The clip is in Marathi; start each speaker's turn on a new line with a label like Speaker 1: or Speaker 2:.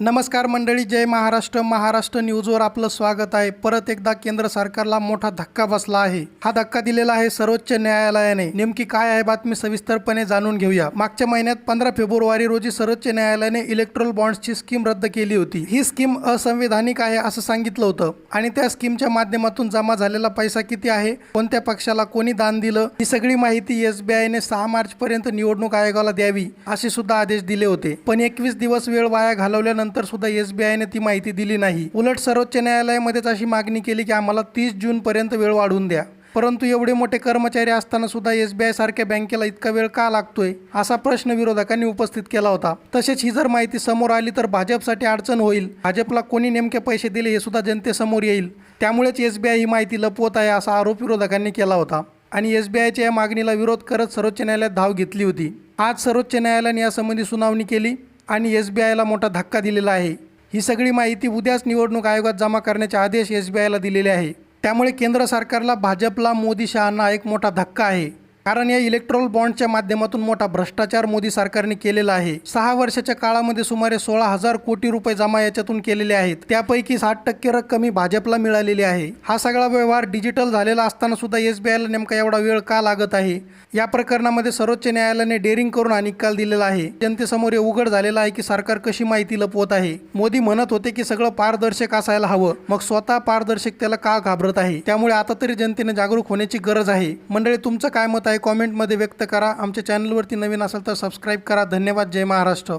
Speaker 1: नमस्कार मंडळी जय महाराष्ट्र. महाराष्ट्र न्यूजवर आपलं स्वागत आहे. परत एकदा केंद्र सरकारला मोठा धक्का बसला आहे. हा धक्का दिलेला आहे सर्वोच्च न्यायालयाने. नेमकी काय आहे बातमी सविस्तरपणे जाणून घेऊया. मागच्या महिन्यात पंधरा फेब्रुवारी रोजी सर्वोच्च न्यायालयाने इलेक्ट्रॉल बॉन्ड्सची स्कीम रद्द केली होती. ही स्कीम असंवैधानिक आहे असं सांगितलं होतं. आणि त्या स्कीमच्या माध्यमातून जमा झालेला पैसा किती आहे? कोणत्या पक्षाला कोणी दान दिलं? ही सगळी माहिती एसबीआयने सहा मार्च पर्यंत निवडणूक आयोगाला द्यावी असे सुद्धा आदेश दिले होते. पण एकवीस दिवस वेळ वाया घालवल्यानंतर सुद्धा एस बी आयने ती माहिती दिली नाही. उलट सर्वोच्च न्यायालयामध्येच अशी मागणी केली की आम्हाला तीस जूनपर्यंत वेळ वाढवून द्या. परंतु एवढे मोठे कर्मचारी असताना सुद्धा एसबीआय सारख्या बँकेला इतका वेळ का लागतोय? असा प्रश्न विरोधकांनी उपस्थित केला होता. तसेच ही जर माहिती समोर आली तर भाजपसाठी अडचण होईल. भाजपला कोणी नेमके पैसे दिले हे सुद्धा जनतेसमोर येईल. त्यामुळेच एस बी आय ही माहिती लपवत आहे असा आरोप विरोधकांनी केला होता. आणि एस बी आयच्या या मागणीला विरोध करत सर्वोच्च न्यायालयात धाव घेतली होती. आज सर्वोच्च न्यायालयाने यासंबंधी सुनावणी केली. आणि एस बी आयला मोठा धक्का दिलेला आहे. ही सगळी माहिती उद्याच निवडणूक आयोगात जमा करण्याचे आदेश एस बी आयला दिलेले आहे. त्यामुळे केंद्र सरकारला भाजपला मोदी शहांना एक मोठा धक्का आहे. कारण या इलेक्ट्रॉल बॉन्डच्या माध्यमातून मोठा भ्रष्टाचार मोदी सरकारने केलेला आहे. सहा वर्षाच्या काळामध्ये सुमारे सोळा हजार कोटी रुपये जमा याच्यातून केलेले आहेत. त्यापैकी साठ टक्के रक्कम ही भाजपला मिळालेली आहे. हा सगळा व्यवहार डिजिटल झालेला असताना सुद्धा एस बी आयला नेमका एवढा वेळ का लागत आहे? या प्रकरणामध्ये सर्वोच्च न्यायालयाने डेअरिंग करून हा निकाल दिलेला आहे. जनतेसमोर हे उघड झालेलं आहे की सरकार कशी माहिती लपवत आहे? मोदी म्हणत होते की सगळं पारदर्शक असायला हवं. मग स्वतः पारदर्शकतेला का घाबरत आहे? त्यामुळे आता तरी जनतेने जागरूक होण्याची गरज आहे. मंडळी तुमचं काय मत आहे? कॉमेंटमध्ये व्यक्त करा. आमच्या चॅनलवरती नवीन असेल तर सबस्क्राईब करा. धन्यवाद. जय महाराष्ट्र.